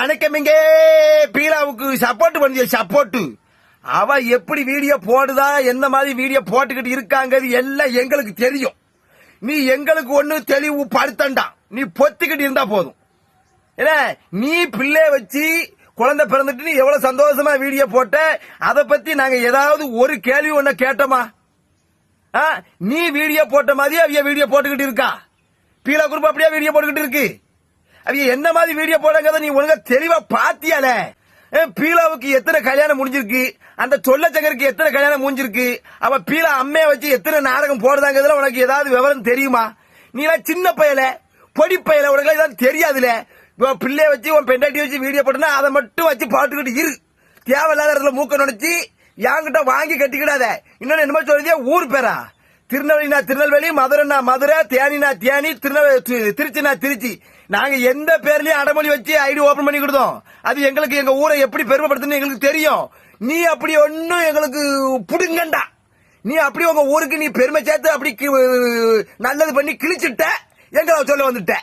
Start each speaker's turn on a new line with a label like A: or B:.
A: வணக்கமிங்க பீலாவுக்கு support பண்ணிய support அவ எப்படி வீடியோ போடுதா எந்த மாதிரி வீடியோ போட்டுக்கிட்டு இருக்காங்க எல்லாம் எங்களுக்கு தெரியும். நீ எங்களுக்கு ஒண்ணு தெளிவு படுத்தண்டா நீ பொத்திக்கிட்டு இருந்தா போதும். ஏன்னா நீ பிள்ளை வச்சு குழந்தை பிறந்துட்டு நீ எவ்வளவு சந்தோஷமா வீடியோ போட்ட அதை பத்தி நாங்க ஏதாவது ஒரு கேள்வி ஒன்ன கேட்டோமா? ஆ, நீ வீடியோ போட்ட மாதிரி அவிய வீடியோ போட்டுக்கிட்டு இருக்கா? பீலா குரூப் அப்படியே வீடியோ போட்டுக்கிட்டு இருக்கு. அவங்க என்ன மாதிரி வீடியோ போடுறத நீ ஒழுங்கா தெளிவா பாத்தியால? பீலாவுக்கு எத்தனை கல்யாணம் முடிஞ்சிருக்கு? அந்த சொல்லச்சங்கருக்கு எத்தனை கல்யாணம் முடிஞ்சிருக்கு? அவ பீலா அம்மைய வச்சு எத்தனை நாடகம் போடுதாங்கிறதுல உனக்கு ஏதாவது விவரம் தெரியுமா? நீ எல்லாம் சின்ன பயல பொடி பயல உனக்கு ஏதாவது தெரியாதுல. பிள்ளைய வச்சு உன் பெண்டாட்டி வச்சு வீடியோ போட்டுனா அதை மட்டும் வச்சு பாட்டுக்கிட்டு இரு. தேவையில்லாத இடத்துல மூக்க நுழைச்சி என்கிட்ட வாங்கி கட்டிக்கிடாத. இன்னொன்னு என்னமோ சொல்றதே ஊர் பேரா? திருநெல்வேலினா திருநெல்வேலி மதுரைனா மதுரை தேனினா தேனி திருநெல்வேலி திருச்சினா திருச்சி. நாங்க எந்த பேர்லயும் அடமொழி வச்சு ஐடி ஓபன் பண்ணி கொடுத்தோம். அது எங்களுக்கு எங்க ஊரை எப்படி பெருமைப்படுத்துன்னு எங்களுக்கு தெரியும். நீ அப்படி ஒன்னும் எங்களுக்கு புடுங்கண்டா. நீ அப்படி உங்க ஊருக்கு நீ பெருமை சேர்த்து அப்படி நல்லது பண்ணி கிழிச்சிட்ட. எங்களை சொல்ல வந்துட்ட.